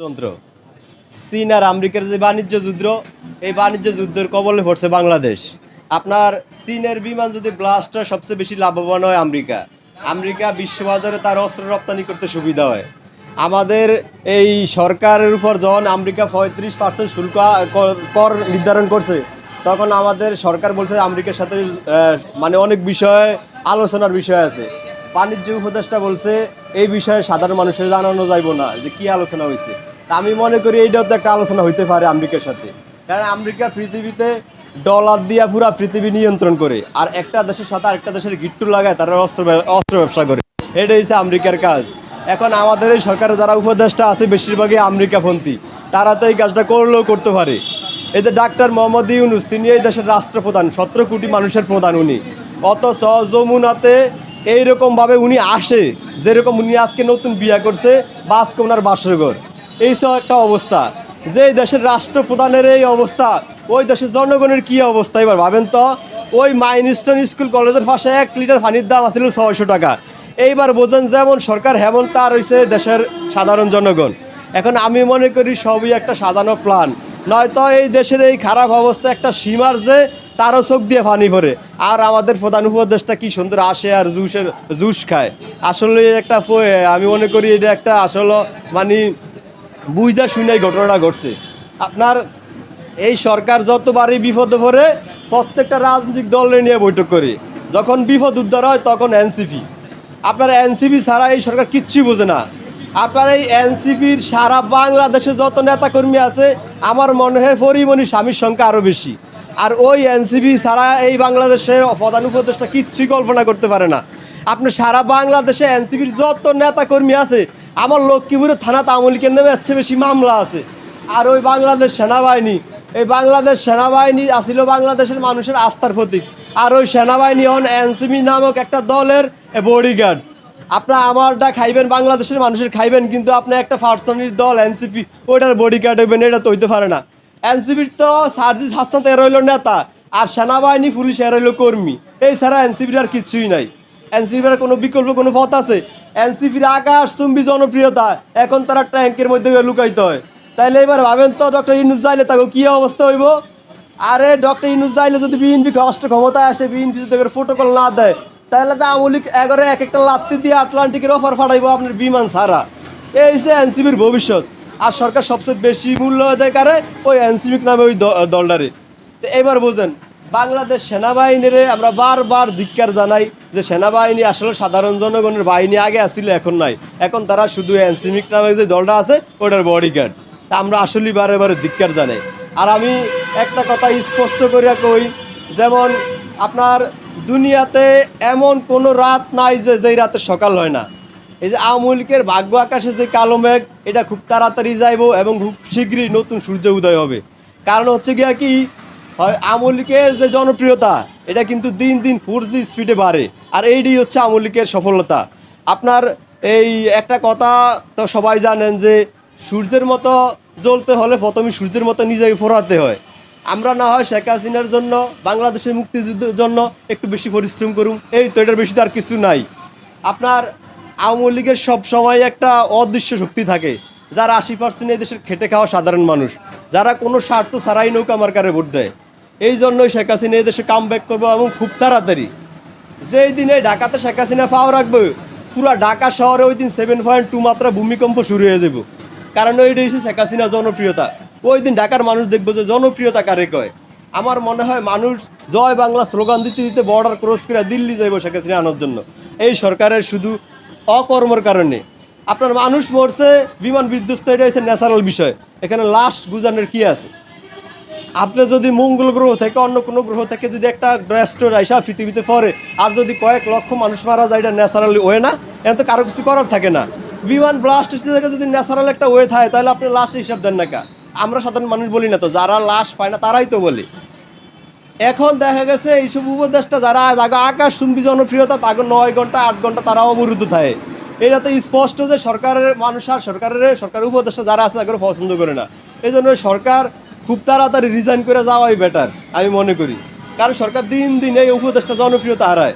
যন্ত্র চীন আর আমেরিকার যে বাণিজ্য যুদ্ধ, এই বাণিজ্য যুদ্ধের কবলে পড়ছে বাংলাদেশ। আপনার চীনের বিমান যদি ব্লাস্ট হয়, সবচেয়ে বেশি লাভবান হয় আমেরিকা। আমেরিকা বিশ্ববাজারে তার অস্ত্র রপ্তানি করতে সুবিধা হয়। আমাদের এই সরকারের উপর যখন আমেরিকা পঁয়ত্রিশ পার্সেন্ট শুল্ক কর- কর নির্ধারণ করছে, তখন আমাদের সরকার বলছে আমেরিকার সাথে মানে অনেক বিষয়ে আলোচনার বিষয় আছে। বাণিজ্য উপদেষ্টা বলছে, এই বিষয়ে সাধারণ মানুষের জানানো যাইব না, যে কি আলোচনা হয়েছে তা আমি মনে করি এইটাও তো একটা আলোচনা হইতে পারে আমেরিকার সাথে। কারণ আমেরিকা পৃথিবীতে ডলার দিয়া পুরা পৃথিবী নিয়ন্ত্রণ করে, আর একটা দেশের সাথে আরেকটা দেশের গিট্টু লাগায় তারা অস্ত্র অস্ত্র ব্যবসা করে। এটা হচ্ছে আমেরিকার কাজ। এখন আমাদের এই সরকারের যারা উপদেষ্টা আছে, বেশিরভাগই আমেরিকাপন্থী, তারা তো এই কাজটা করলেও করতে পারে। যে ডাক্তার মোহাম্মদ ইউনুস, তিনি এই দেশের রাষ্ট্রপ্রধান, সতেরো কোটি মানুষের প্রধান উনি। অথচ যমুনাতে এইরকমভাবে উনি আসে, যেরকম উনি আজকে নতুন বিয়া করছে, বা আজকে ওনার বাসরঘর এই সব একটা অবস্থা। যে দেশের রাষ্ট্রপ্রধানের এই অবস্থা, ওই দেশের জনগণের কী অবস্থা এবার ভাবেন তো? ওই মাইনস্টন স্কুল কলেজের পাশে এক লিটার পানির দাম আছিল ছয়শো টাকা। এইবার বোঝেন যেমন সরকার হেমন্ত আর হয়েছে দেশের সাধারণ জনগণ। এখন আমি মনে করি সবই একটা সাজানো প্ল্যান নয়তো এই দেশের এই খারাপ অবস্থা একটা সীমার যে তারও চোখ দিয়ে পানি ভরে আর আমাদের প্রধান উপদেশটা কি সুন্দর আসে আর জুসের, জুস খায়। আসলে একটা আমি মনে করি এটা একটা আসলে মানে বুঝতে শুনে এই ঘটনাটা ঘটছে। আপনার এই সরকার যতবারই বিপদে পড়ে, প্রত্যেকটা রাজনৈতিক দলের নিয়ে বৈঠক করে। যখন বিপদ উদ্ধার হয়, তখন এনসিপি। আপনার এনসিপি ছাড়া এই সরকার কিচ্ছুই বোঝে না। আপনার এই এনসিপির সারা বাংলাদেশে যত নেতাকর্মী আছে, আমার মনে হয় পরিমণি স্বামীর সংখ্যা আরও বেশি। আর ওই এনসিপি ছাড়া এই বাংলাদেশের প্রধান উপদেশটা কিচ্ছুই কল্পনা করতে পারে না। আপনি সারা বাংলাদেশে এনসিপির যত নেতাকর্মী আছে, আমার লক্ষ্মীপুরের থানাতে আমলিকের নামে চেয়ে বেশি মামলা আছে। আর ওই বাংলাদেশ সেনাবাহিনী, এই বাংলাদেশ সেনাবাহিনী আসিল বাংলাদেশের মানুষের আস্থার প্রতীক। আর ওই সেনাবাহিনী অন এনসিপি নামক একটা দলের বডিগার্ড আপনার আমারটা খাইবেন বাংলাদেশের মানুষের খাইবেন, কিন্তু আপনি একটা পার্সনের দল, এনসিপি, ওইটার বডিগার্ড হইবেন, এটা তো হইতে পারে না। এনসিপির তো সার্জিস হাসনাত এর হইল নেতা, আর সেনাবাহিনী, পুলিশ এর হইল কর্মী। এই ছাড়া এনসিপির আর কিচ্ছুই নাই। এনসিপির কোনো বিকল্প, কোনো পথ আছে? এনসিপির আকাশ চুম্বি জনপ্রিয়তা, এখন তারা ট্যাঙ্কের মধ্যে লুকাইতে হয়। তাইলে এবার ভাবেন তো, ডক্টর ইনুস যাইলে তাকে কী অবস্থা হইব? আরে, ডক্টর ইনুস যাইলে যদি বিএনপি রাষ্ট্র ক্ষমতায় আসে, বিএনপি যদি প্রোটোকল না দেয় তাহলে তো আমলিক এগারো এক একটা লাত্তি দিয়ে আটলান্টিকের অফার ফাটাইবো আপনার বিমান ছাড়া। এই যে এনসিপির ভবিষ্যৎ। আর সরকার সবচেয়ে বেশি মূল্য দেয় কারে ওই এনসিপিক নামে ওই দলটারে। তো এবার বোঝেন, বাংলাদেশ সেনাবাহিনীরে আমরা বারবার ধিক্কার জানাই যে সেনাবাহিনী আসলে সাধারণ জনগণের বাহিনী আগে আসছিল এখন নাই। এখন তারা শুধু এনসিমিক নামে যে দলটা আছে, ওটার বডিগার্ড তা আমরা আসলেই বারে বারে ধিক্কার জানাই। আর আমি একটা কথা স্পষ্ট করে কই, যেমন আপনার দুনিয়াতে এমন কোনো রাত নাই যে যেই রাতে সকাল হয় না। এই যে আওয়ামী লীগের ভাগ্য আকাশে যে কালো মেঘ, এটা খুব তাড়াতাড়ি যাইব এবং খুব শীঘ্রই নতুন সূর্য উদয় হবে। কারণ হচ্ছে গিয়া কি, হয় আওয়ামী লীগের যে জনপ্রিয়তা, এটা কিন্তু দিন দিন ফোর জি স্পিডে বাড়ে। আর এইটাই হচ্ছে আওয়ামী লীগের সফলতা। আপনার এই একটা কথা তো সবাই জানেন যে, সূর্যের মতো জ্বলতে হলে প্রথমে সূর্যের মতো নিজেকে ফোরাতে হয়। আমরা না হয় শেখ হাসিনার জন্য, বাংলাদেশের মুক্তিযুদ্ধের জন্য একটু বেশি পরিশ্রম করুন এই তো এটার বেশি তো আর কিছু নাই। আপনার আওয়ামী লীগের সব সময় একটা অদৃশ্য শক্তি থাকে, যারা আশি পার্সেন্ট এই দেশের খেটে খাওয়া সাধারণ মানুষ, যারা কোনো স্বার্থ ছাড়াই নৌকা মার্কারে ভোট দেয়। এই জন্যই শেখ হাসিনা এই দেশে কাম ব্যাক করব এবং খুব তাড়াতাড়ি। যেই দিনে ঢাকাতে শেখ হাসিনা পাওয়া রাখবে, পুরো ঢাকা শহরে ওই দিন সেভেন পয়েন্ট টু মাত্রা ভূমিকম্প শুরু হয়ে যাব। কারণ ওইটা হচ্ছে শেখ হাসিনা জনপ্রিয়তা। ওই দিন ঢাকার মানুষ দেখব যে জনপ্রিয়তা কারে কয়। আমার মনে হয় মানুষ জয় বাংলা স্লোগান দিতে দিতে বর্ডার ক্রস করে দিল্লি যাইব শেখ হাসিনা আনার জন্য। এই সরকারের শুধু অকর্মর কারণে। আপনার মানুষ মরছে, বিমান বিধ্বস্ত, এটা হচ্ছে ন্যাচারাল বিষয়। এখানে লাশ গুজানের কি আছে? আপনি যদি মঙ্গল গ্রহ থেকে অন্য কোনো গ্রহ থেকে যদি একটা রেস্টোর আইসা পৃথিবীতে পড়ে, আর যদি কয়েক লক্ষ মানুষ মারা যায়, এটা ন্যাচারালি ওয়ে না এটা তো কারও কিছু করার থাকে না। বিমান ব্লাস্ট জায়গায় যদি ন্যাচারাল একটা ওয়ে থাকে, তাহলে আপনি লাশ হিসাব দেন না কা আমরা সাধারণ মানুষ বলি না তো, যারা লাশ পায় না, তারাই তো বলে। এখন দেখা গেছে এইসব উপদেশটা যারা আগে আকাশ চুম্বি জনপ্রিয়তা, তাকে নয় ঘণ্টা, আট ঘণ্টা তারা অবরুদ্ধ থাকে। এটা তো স্পষ্ট যে সরকারের মানুষ আর সরকারের সরকারের উপদেষ্টা যারা আছে, তাকে পছন্দ করে না। এই জন্য সরকার খুব তাড়াতাড়ি রিজাইন করে যাওয়াই বেটার আমি মনে করি। কারণ সরকার দিন দিন এই উপদেষ্টা জনপ্রিয়তা হারায়।